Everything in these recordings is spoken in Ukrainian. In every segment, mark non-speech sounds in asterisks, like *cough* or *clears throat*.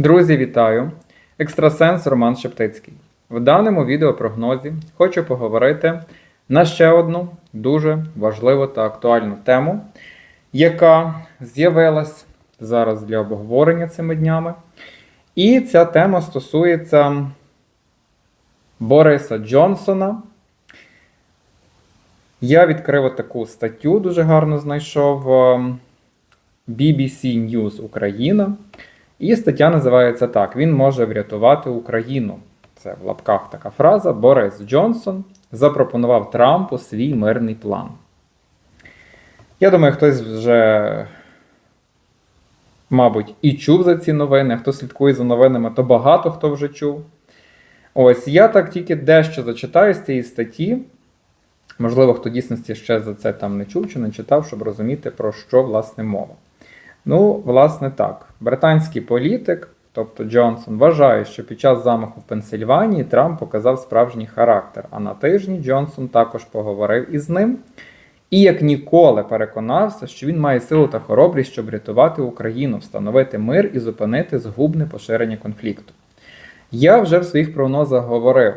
Друзі, вітаю! Екстрасенс Роман Шептицький. В даному відеопрогнозі хочу поговорити на ще одну дуже важливу та актуальну тему, яка з'явилась зараз для обговорення цими днями. І ця тема стосується Бориса Джонсона. Я відкрив таку статтю, дуже гарно знайшов ем, BBC News Україна. І стаття називається так: Він може врятувати Україну. Це в лапках така фраза. Борис Джонсон запропонував Трампу свій мирний план. Я думаю, хтось вже, мабуть, і чув за ці новини. Хто слідкує за новинами, то багато хто вже чув. Ось я так тільки дещо зачитаю з цієї статті. Можливо, хто дійсності ще за це там не чув чи не читав, щоб розуміти, про що власне мова. Ну, власне так. Британський політик, тобто Джонсон, вважає, що під час замаху в Пенсильванії Трамп показав справжній характер. А на тижні Джонсон також поговорив із ним і як ніколи переконався, що він має силу та хоробрість, щоб рятувати Україну, встановити мир і зупинити згубне поширення конфлікту. Я вже в своїх прогнозах говорив,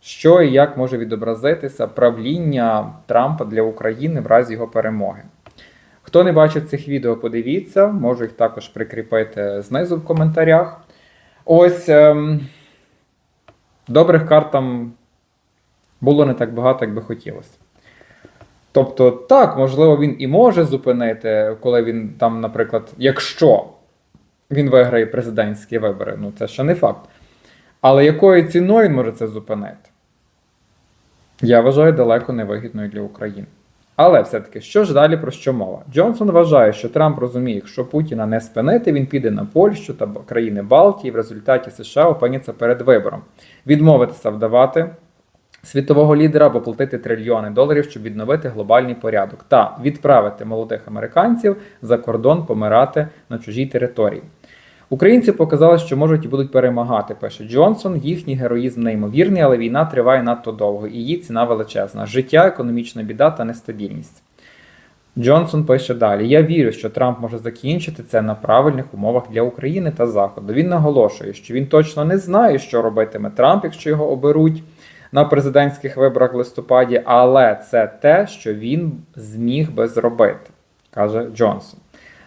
що і як може відобразитися правління Трампа для України в разі його перемоги. Хто не бачив цих відео, подивіться, можу їх також прикріпити знизу в коментарях. Ось ем, добрих карт там було не так багато, як би хотілося. Тобто, так, можливо, він і може зупинити, коли він там, наприклад, якщо він виграє президентські вибори, ну це ще не факт. Але якою ціною він може це зупинити? Я вважаю далеко невигідною для України. Але все-таки, що ж далі про що мова? Джонсон вважає, що Трамп розуміє, якщо Путіна не спинити, він піде на Польщу та країни Балтії, і в результаті США опиняться перед вибором, відмовитися вдавати світового лідера або платити трильйони доларів, щоб відновити глобальний порядок, та відправити молодих американців за кордон помирати на чужій території. Українці показали, що можуть і будуть перемагати, пише Джонсон. Їхній героїзм неймовірний, але війна триває надто довго, і її ціна величезна: життя, економічна біда та нестабільність. Джонсон пише далі: Я вірю, що Трамп може закінчити це на правильних умовах для України та Заходу. Він наголошує, що він точно не знає, що робитиме Трамп, якщо його оберуть на президентських виборах в листопаді, але це те, що він зміг би зробити, каже Джонсон.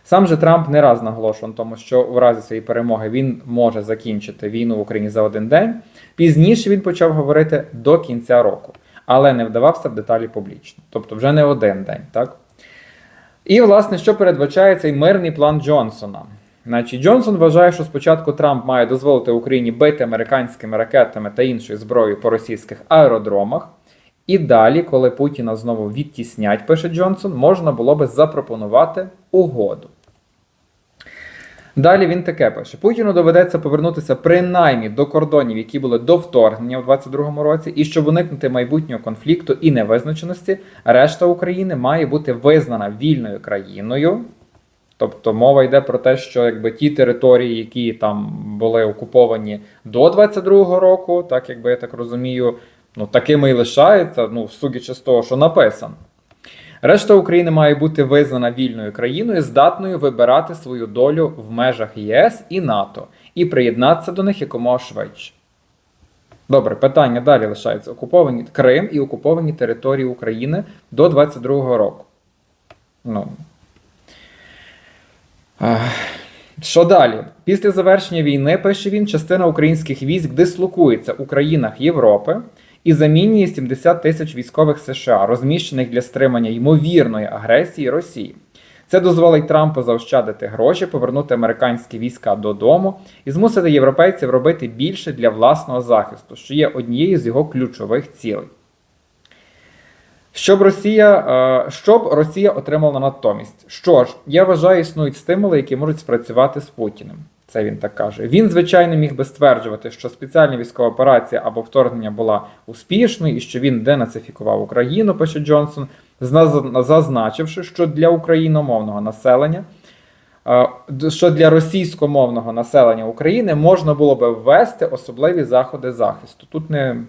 Сам же Трамп не раз наголошував на тому, що в разі своєї перемоги він може закінчити війну в Україні за один день. Пізніше він почав говорити до кінця року, але не вдавався в деталі публічно. Тобто вже не один день, так? І, власне, що передбачає цей мирний план Джонсона? Значить, Джонсон вважає, що спочатку Трамп має дозволити Україні бити американськими ракетами та іншою зброєю по російських аеродромах. І далі, коли Путіна знову відтіснять, пише Джонсон, можна було би запропонувати угоду. Далі він таке пише: Путіну доведеться повернутися принаймні до кордонів, які були до вторгнення у 22-му році, і щоб уникнути майбутнього конфлікту і невизначеності, решта України має бути визнана вільною країною. Тобто мова йде про те, що якби ті території, які там були окуповані до 22-го року, так якби я так розумію, ну такими і лишаються, ну судячи з того, що написано. Решта України має бути визнана вільною країною, здатною вибирати свою долю в межах ЄС і НАТО і приєднатися до них якомога швидше. Добре, питання далі лишаються окуповані Крим і окуповані території України до 22-го року. Ну. Що далі? Після завершення війни, пише він, частина українських військ дислокується у країнах Європи і замінює 70 тисяч військових США, розміщених для стримання ймовірної агресії Росії. Це дозволить Трампу заощадити гроші, повернути американські війська додому і змусити європейців робити більше для власного захисту, що є однією з його ключових цілей. Щоб Росія е, щоб Росія отримала натомість. Що ж, я вважаю, існують стимули, які можуть спрацювати з Путіним. Це він так каже. Він, звичайно, міг би стверджувати, що спеціальна військова операція або вторгнення була успішною і що він денацифікував Україну, пише Джонсон, зазначивши, що для україномовного населення, е, що для російськомовного населення України можна було би ввести особливі заходи захисту. Тут не,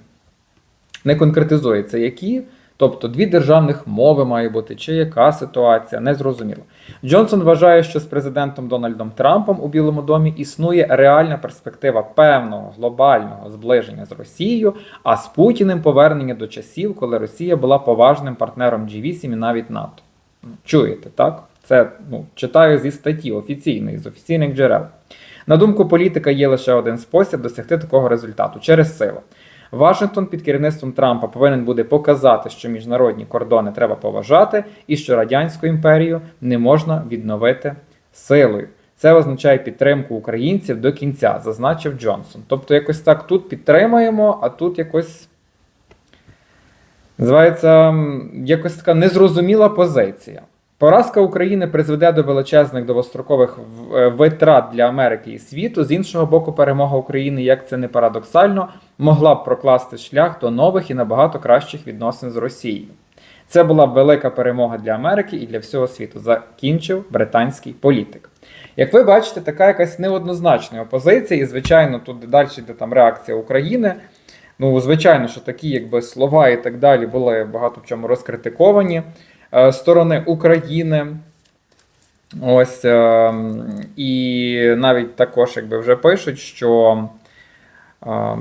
не конкретизується, які. Тобто дві державних мови має бути, чи яка ситуація, не зрозуміло. Джонсон вважає, що з президентом Дональдом Трампом у Білому домі існує реальна перспектива певного глобального зближення з Росією, а з Путіним повернення до часів, коли Росія була поважним партнером G8 і навіть НАТО. Чуєте, так? Це ну, читаю зі статті офіційної, з офіційних джерел. На думку політика, є лише один спосіб досягти такого результату через силу. Вашингтон під керівництвом Трампа повинен буде показати, що міжнародні кордони треба поважати, і що радянську імперію не можна відновити силою. Це означає підтримку українців до кінця, зазначив Джонсон. Тобто, якось так тут підтримаємо, а тут якось називається якось така незрозуміла позиція. Поразка України призведе до величезних довгострокових е, витрат для Америки і світу. З іншого боку, перемога України, як це не парадоксально, могла б прокласти шлях до нових і набагато кращих відносин з Росією. Це була б велика перемога для Америки і для всього світу, закінчив британський політик. Як ви бачите, така якась неоднозначна опозиція, і звичайно, тут далі йде там реакція України. Ну, звичайно, що такі якби слова і так далі були багато в чому розкритиковані сторони України. Ось е, і навіть також, якби вже пишуть, що е,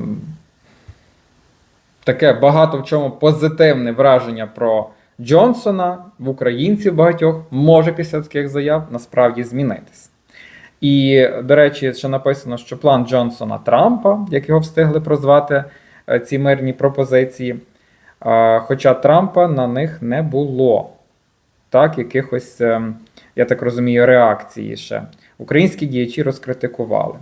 таке багато в чому позитивне враження про Джонсона в українців багатьох може після таких заяв насправді змінитись. І, до речі, ще написано, що план Джонсона Трампа, як його встигли прозвати е, ці мирні пропозиції, е, хоча Трампа на них не було. Так, якихось, е, я так розумію, реакції ще. Українські діячі розкритикували.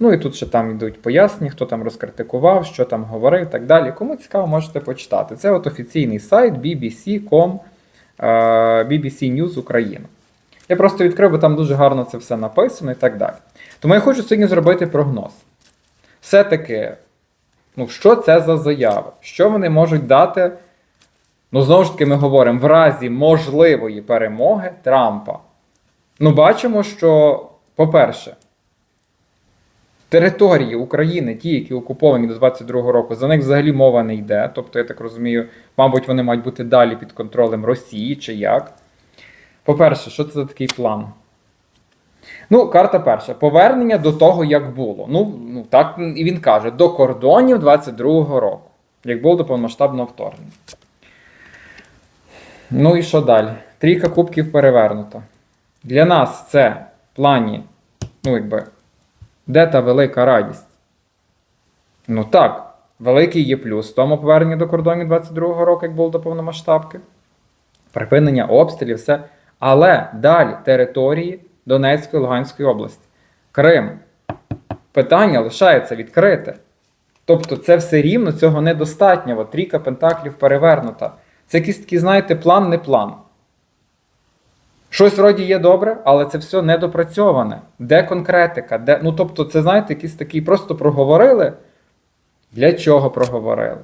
Ну і тут ще там йдуть пояснення, хто там розкритикував, що там говорив і так далі. Кому цікаво, можете почитати. Це от офіційний сайт bbc.com, е, BBC News Україна. Я просто відкрив, бо там дуже гарно це все написано і так далі. Тому я хочу сьогодні зробити прогноз. Все-таки, ну, що це за заяви? Що вони можуть дати? Ну, знову ж таки, ми говоримо, в разі можливої перемоги Трампа. Ну, бачимо, що, по-перше, території України, ті, які окуповані до 22-го року, за них взагалі мова не йде. Тобто, я так розумію, мабуть, вони мають бути далі під контролем Росії чи як. По-перше, що це за такий план? Ну, карта перша. Повернення до того, як було. Ну, ну так і він каже, до кордонів 22-го року, як було до повномасштабного вторгнення. Ну і що далі? Трійка кубків перевернута. Для нас це в плані, ну, якби, де та велика радість? Ну так, великий є плюс в тому повернення до кордонів 22-го року, як було до повномасштабки. Припинення обстрілів, все. Але далі території Донецької Луганської області. Крим. Питання лишається відкрите. Тобто, це все рівно цього недостатньо. От трійка пентаклів перевернута. Це якийсь такий, знаєте, план не план. Щось вроді є добре, але це все недопрацьоване. Де конкретика? Де... Ну, тобто, це, знаєте, якийсь такий просто проговорили. Для чого проговорили?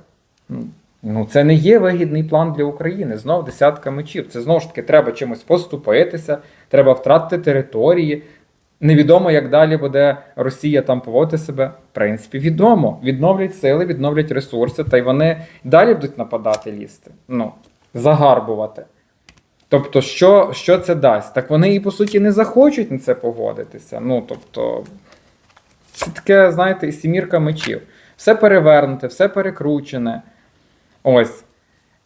Ну, це не є вигідний план для України. Знов десятка мечів. Це знову ж таки треба чимось поступитися, треба втратити території. Невідомо, як далі буде Росія там поводити себе. В принципі, відомо. Відновлять сили, відновлять ресурси, та й вони далі будуть нападати лізти. Ну, загарбувати. Тобто, що, що це дасть? Так вони і по суті не захочуть на це погодитися. Ну, тобто, це таке, знаєте, сімірка мечів. Все перевернуте, все перекручене. Ось.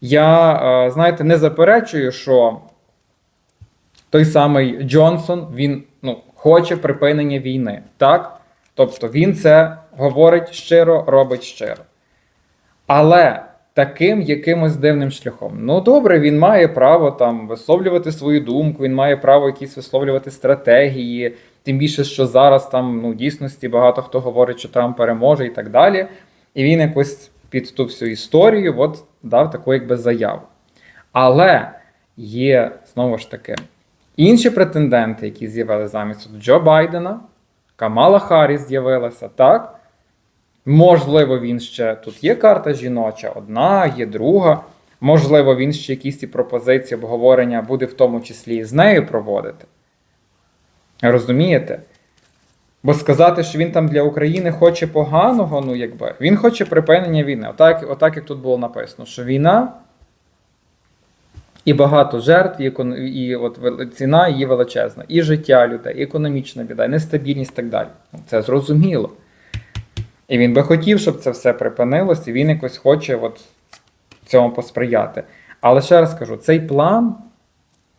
Я, е, знаєте, не заперечую, що той самий Джонсон він ну, хоче припинення війни. Так? Тобто він це говорить щиро, робить щиро. Але таким якимось дивним шляхом. Ну, добре, він має право там висловлювати свою думку, він має право якісь висловлювати стратегії, тим більше, що зараз там ну, дійсності багато хто говорить, що Трамп переможе і так далі. І він якось під ту всю історію от, дав таку якби заяву. Але є знову ж таки інші претенденти, які з'явили замість Джо Байдена, Камала Харріс з'явилася, так? Можливо, він ще тут є карта жіноча, одна, є друга. Можливо, він ще якісь і пропозиції обговорення буде в тому числі з нею проводити. Розумієте? Бо сказати, що він там для України хоче поганого, ну якби він хоче припинення війни. Отак, отак як тут було написано, що війна І багато жертв, і, і от ціна її величезна, і життя людей, і економічна біда, і нестабільність і так далі. Ну, Це зрозуміло. І він би хотів, щоб це все припинилось, і він якось хоче от цьому посприяти. Але ще раз кажу, цей план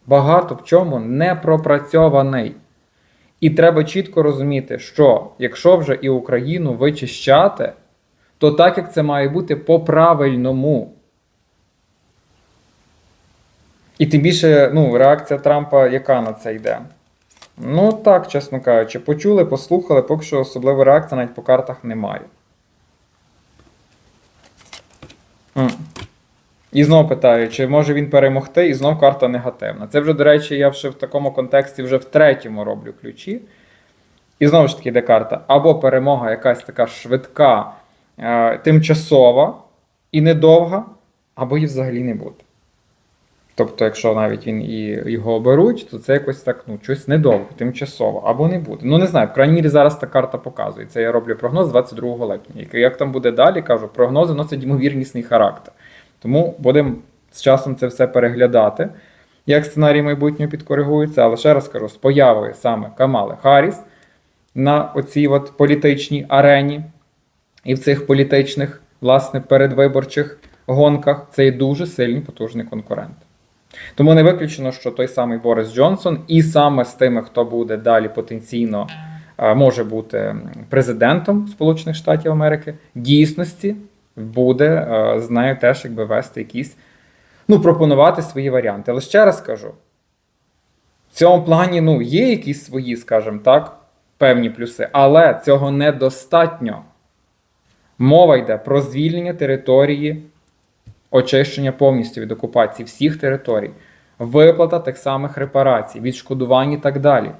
багато в чому не пропрацьований. І треба чітко розуміти, що якщо вже і Україну вичищати, то так як це має бути по-правильному. І тим більше, ну, реакція Трампа, яка на це йде? Ну так, чесно кажучи, почули, послухали, поки що особливої реакції навіть по картах немає. І знов питаю, чи може він перемогти, і знов карта негативна. Це вже, до речі, я вже в такому контексті вже в третьому роблю ключі. І знову ж таки йде карта. Або перемога якась така швидка, е, тимчасова і недовга, або її взагалі не буде. Тобто, якщо навіть він і його оберуть, то це якось так, ну, щось недовго, тимчасово, або не буде. Ну, не знаю, в крайній мірі зараз та карта показує. Це я роблю прогноз 22 липня. Як- там буде далі, кажу, прогнози носять ймовірнісний характер. Тому будемо з часом це все переглядати, як сценарій майбутнього підкоригується. Але ще раз кажу, з появою саме Камали Харріс на оцій от політичній арені і в цих політичних, власне, передвиборчих гонках це є дуже сильний потужний конкурент. Тому не виключено, що той самий Борис Джонсон, і саме з тими, хто буде далі потенційно е, може бути президентом Сполучених Штатів Америки, дійсності буде е, з нею теж якби вести якісь, ну, пропонувати свої варіанти. Але ще раз кажу: в цьому плані ну, є якісь свої, скажімо так, певні плюси, але цього недостатньо. Мова йде про звільнення території очищення повністю від окупації всіх територій, виплата тих самих репарацій, відшкодувань і так далі.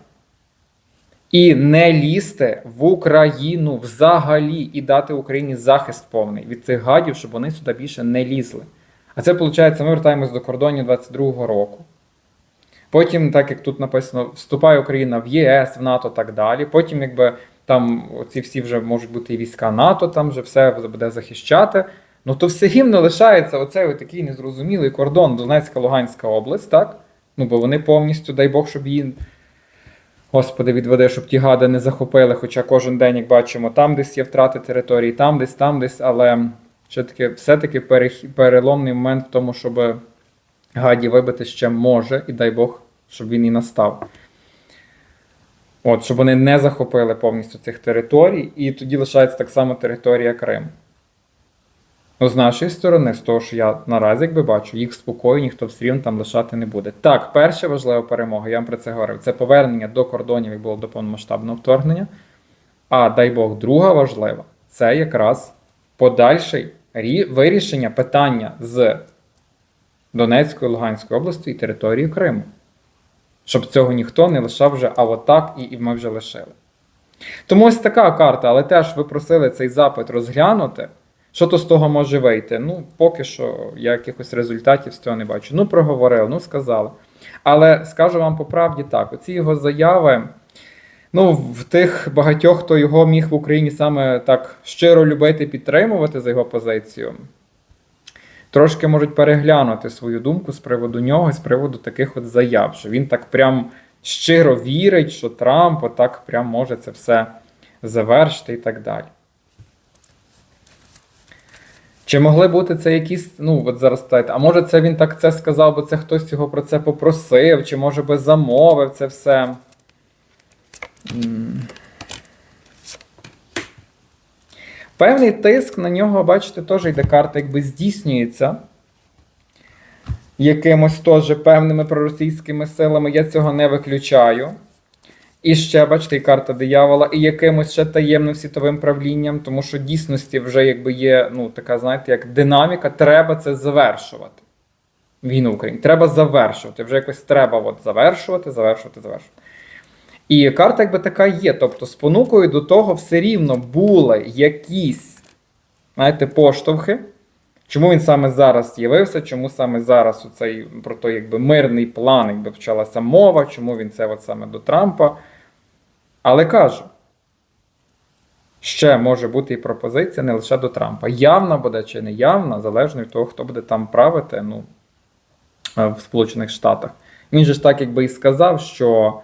І не лізти в Україну взагалі і дати Україні захист повний від цих гадів, щоб вони сюди більше не лізли. А це, виходить, ми вертаємось до кордонів 22-го року. Потім, так як тут написано, вступає Україна в ЄС, в НАТО так далі. Потім, якби там ці всі вже можуть бути і війська НАТО, там вже все буде захищати. Ну то все рівно лишається оцей такий незрозумілий кордон Донецька, Луганська область, так? Ну бо вони повністю, дай Бог, щоб її, Господи, відведе, щоб ті гади не захопили. Хоча кожен день, як бачимо, там десь є втрати території, там десь, там десь, але таки, все-таки перех- переломний момент в тому, щоб гаді вибити ще може, і дай Бог, щоб він і настав. От, щоб вони не захопили повністю цих територій, і тоді лишається так само територія Криму. Ну, з нашої сторони, з того, що я наразі якби бачу, їх спокою ніхто все рівно там лишати не буде. Так, перша важлива перемога, я вам про це говорив, це повернення до кордонів, як було до повномасштабного вторгнення. А дай Бог, друга важлива це якраз подальше вирішення питання з Донецької, Луганської області і території Криму. Щоб цього ніхто не лишав вже, а отак, і, і ми вже лишили. Тому ось така карта, але теж ви просили цей запит розглянути. Що то з того може вийти? Ну, поки що я якихось результатів з цього не бачу. Ну, проговорили, ну сказали. Але скажу вам по правді так: оці його заяви, ну, в тих багатьох, хто його міг в Україні саме так щиро любити, підтримувати за його позицію, трошки можуть переглянути свою думку з приводу нього, з приводу таких от заяв, що він так прям щиро вірить, що Трамп отак прям може це все завершити і так далі. Чи могли бути це якісь, ну от зараз питаєте, а може це він так це сказав, бо це хтось його про це попросив, чи може би замовив це все. Певний тиск на нього, бачите, теж йде карта, якби здійснюється якимось теж певними проросійськими силами. Я цього не виключаю. І ще, бачите, і карта диявола, і якимось ще таємним світовим правлінням, тому що дійсності вже якби є ну, така, знаєте, як динаміка, треба це завершувати. Війну в Україні. Треба завершувати. Вже якось треба от завершувати, завершувати, завершувати. І карта якби така є. Тобто, спонукою до того все рівно були якісь, знаєте, поштовхи. Чому він саме зараз з'явився? Чому саме зараз оцей про той якби мирний план, якби почалася мова, чому він це от саме до Трампа? Але кажу, ще може бути і пропозиція не лише до Трампа. Явна буде чи не явна, залежно від того, хто буде там правити. Ну, е, в Сполучених Штатах. Він же ж так якби і сказав, що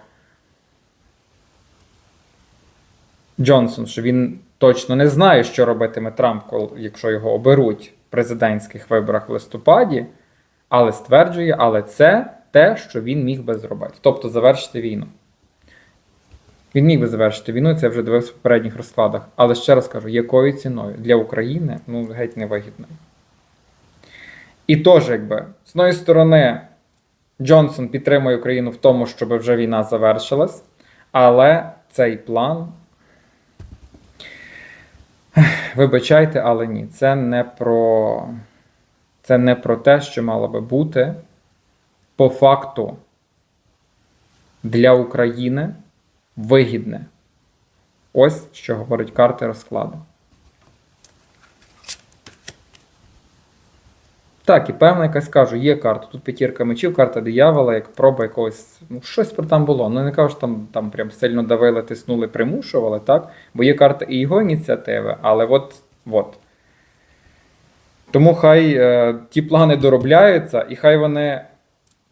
Джонсон, що він точно не знає, що робитиме Трамп, якщо його оберуть в президентських виборах в листопаді, але стверджує, але це те, що він міг би зробити. Тобто завершити війну. Він міг би завершити війну, це я вже дивився в попередніх розкладах. Але ще раз кажу, якою ціною? Для України ну, геть невигідною. І теж, якби, з одної сторони, Джонсон підтримує Україну в тому, щоб вже війна завершилась, але цей план. Вибачайте, але ні, це не про, це не про те, що мало би бути по факту для України вигідне. Ось що говорить карти розкладу. Так, і певна якась кажу, є карта. Тут п'ятірка мечів, карта диявола, як проба якогось. Ну, щось про там було. Ну не кажу, що там, там прям сильно давили, тиснули, примушували, так? Бо є карта і його ініціативи, але от. от. Тому хай е, ті плани доробляються, і хай вони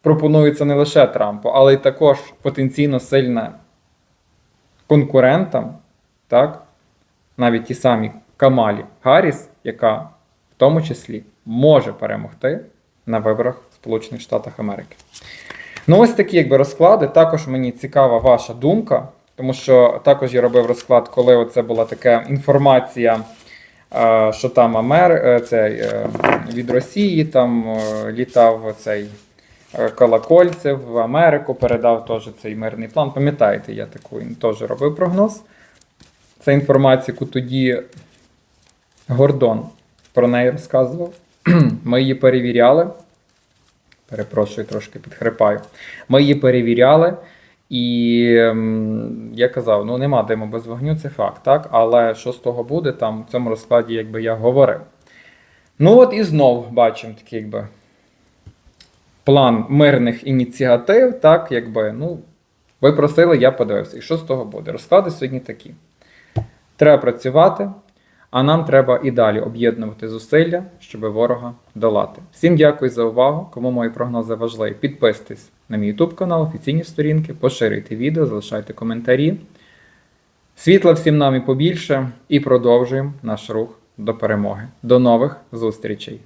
пропонуються не лише Трампу, але й також потенційно сильне конкурентам, так? навіть ті самі Камалі Гарріс, яка в тому числі може перемогти на виборах в Сполучених Штатах Америки. Ну, ось такі якби розклади. Також мені цікава ваша думка, тому що також я робив розклад, коли оце була така інформація, е, що там Амер... е, цей, е, від Росії там літав цей Колокольцев в Америку, передав теж цей мирний план. Пам'ятаєте, я таку теж робив прогноз. Це інформація, яку тоді Гордон про неї розказував. *clears throat* Ми її перевіряли. Перепрошую, трошки підхрипаю. Ми її перевіряли, і ем, я казав: ну нема диму без вогню, це факт, так? Але що з того буде, там в цьому розкладі, якби я говорив. Ну от і знов бачимо такий, якби план мирних ініціатив, так, якби, ну, ви просили, я подивився. І що з того буде? Розклади сьогодні такі. Треба працювати, а нам треба і далі об'єднувати зусилля, щоб ворога долати. Всім дякую за увагу. Кому мої прогнози важливі, підписуйтесь на мій YouTube канал, офіційні сторінки, поширюйте відео, залишайте коментарі. Світла всім нам і побільше, і продовжуємо наш рух до перемоги. До нових зустрічей!